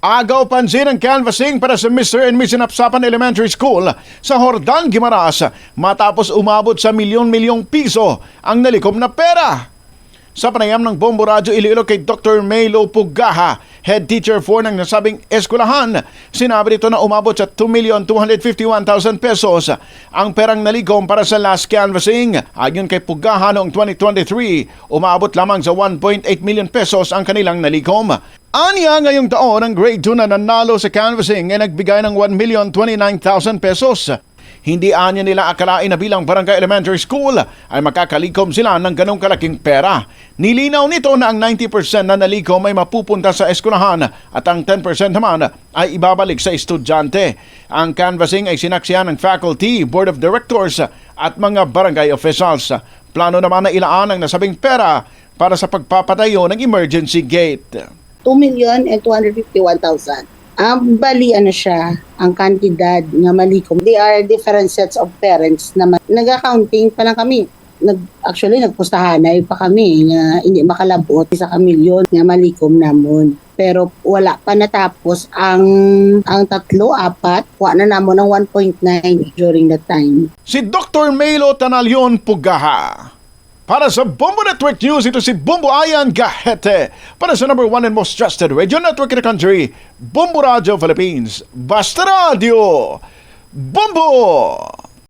Agaw pansin ang canvassing para sa Mr. and Mrs. Napsapan Elementary School sa Hordan, Guimaras matapos umabot sa milyon-milyong piso ang nalikom na pera. Sa panayam ng Bombo Radyo Iloilo kay Dr. Maylo Pugaha, head teacher for ng nasabing eskwelahan, sinabi nito na umabot sa 2,251,000 pesos ang perang nalikom para sa last canvassing. Ayon kay Pugaha noong 2023, umabot lamang sa 1.8 million pesos ang kanilang nalikom. Anya ngayong taon ang grade 2 na nanalo sa canvassing ay nagbigay ng 1,029,000 pesos. Hindi anya nila akalain na bilang barangay elementary school ay makakalikom sila ng ganong kalaking pera. Nilinaw nito na ang 90% na nalikom ay mapupunta sa eskwelahan at ang 10% naman ay ibabalik sa estudyante. Ang canvassing ay sinaksiyan ng faculty, board of directors at mga barangay officials. Plano naman na ilaan ang nasabing pera para sa pagpapatayo ng emergency gate. 2,251,000. Ang bali ano siya, ang kantidad nga malikom. They are different sets of parents na nag-accounting pa lang kami. Nag, actually, nagpustahanay pa kami nga hindi makalabot sa kamilyon nga malikom namon. Pero wala pa natapos ang ang tatlo, apat, wa na namon ng 1.9 during that time. Si Dr. Melo Tanalyon Pugaha. Para sa Bombo Network News, ito si Bombo Ayan Gahete. Para sa number one and most trusted radio network in the country, Bombo Radio Philippines. Basta Radio! Bombo!